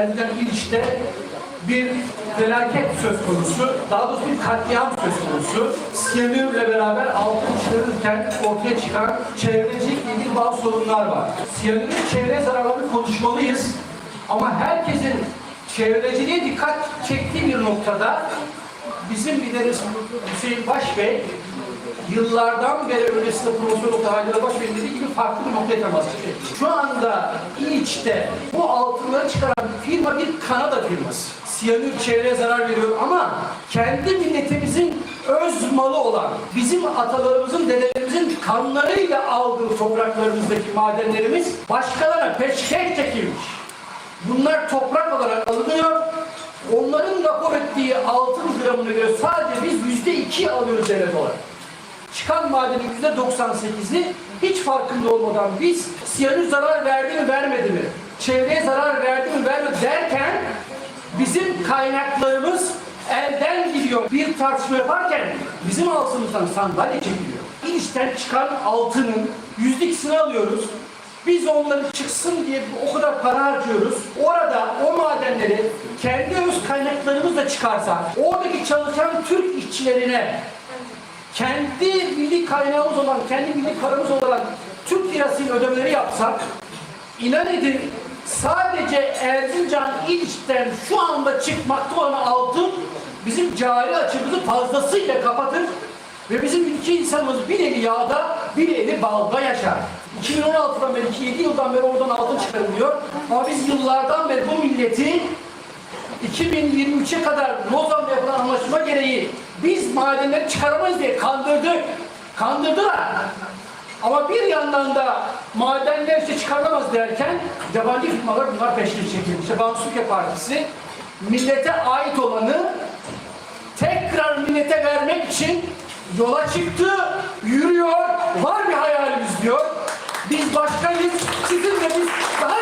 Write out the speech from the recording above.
Erzincan İliç'te bir felaket söz konusu, daha doğrusu bir katliam söz konusu. Siyanürle beraber altın çıkarırken ortaya çıkan çevrecilikle ilgili bazı sorunlar var. Siyanürün çevre zararlarını konuşmalıyız ama herkesin çevreciliğe dikkat çektiği bir noktada bizim lideriz Hüseyin Baş Bey yıllardan beri öncesinde Profesör Doktor Haydar Baş Bey'in dediği gibi farklı bir noktaya temas ediyor. Şu anda İç'te bu altınları bir Kanada firması. Siyanür çevreye zarar veriyor ama kendi milletimizin öz malı olan, bizim atalarımızın, dedelerimizin kanlarıyla aldığı topraklarımızdaki madenlerimiz başkalarına peşkeş çekilmiş. Bunlar toprak olarak alınıyor. Onların rapor ettiği altın gramına göre sadece biz yüzde iki alıyoruz devlet olarak. Çıkan madenin yüzde 98'i hiç farkında olmadan biz siyanür zarar verdi mi vermedi mi, çevreye zarar verdi derken bizim kaynaklarımız elden gidiyor. Bir tartışma yaparken bizim altımızdan sandalye çekiliyor. İlişten çıkan altının yüzde ikisini alıyoruz. Biz onların çıksın diye o kadar para harcıyoruz. Orada o madenleri kendi öz kaynaklarımızla çıkarsak, oradaki çalışan Türk işçilerine kendi milli kaynağımız olan, kendi milli paramız olan Türk lirasıyla ödemeleri yapsak, inan edin sadece Erzincan İliç'ten şu anda çıkmakta olan altın bizim cari açımızı fazlasıyla kapatır ve bizim ülke insanımız bir eli yağda, bir eli balda yaşar. 2016'dan beri, 7 yıldan beri oradan altın çıkarılıyor. Ama biz yıllardan beri bu milleti 2023'e kadar Lozan'da yapılan anlaşma gereği biz madenleri çıkaramayız diye kandırdık. Kandırdılar. Ama bir yandan da madenler işte çıkarılamaz derken yabancı firmalar bunlar peşkeş çekilmiş. İşte Türkiye Partisi millete ait olanı tekrar millete vermek için yola çıktı, yürüyor, var bir hayalimiz diyor. Biz başkayız, sizin de biz daha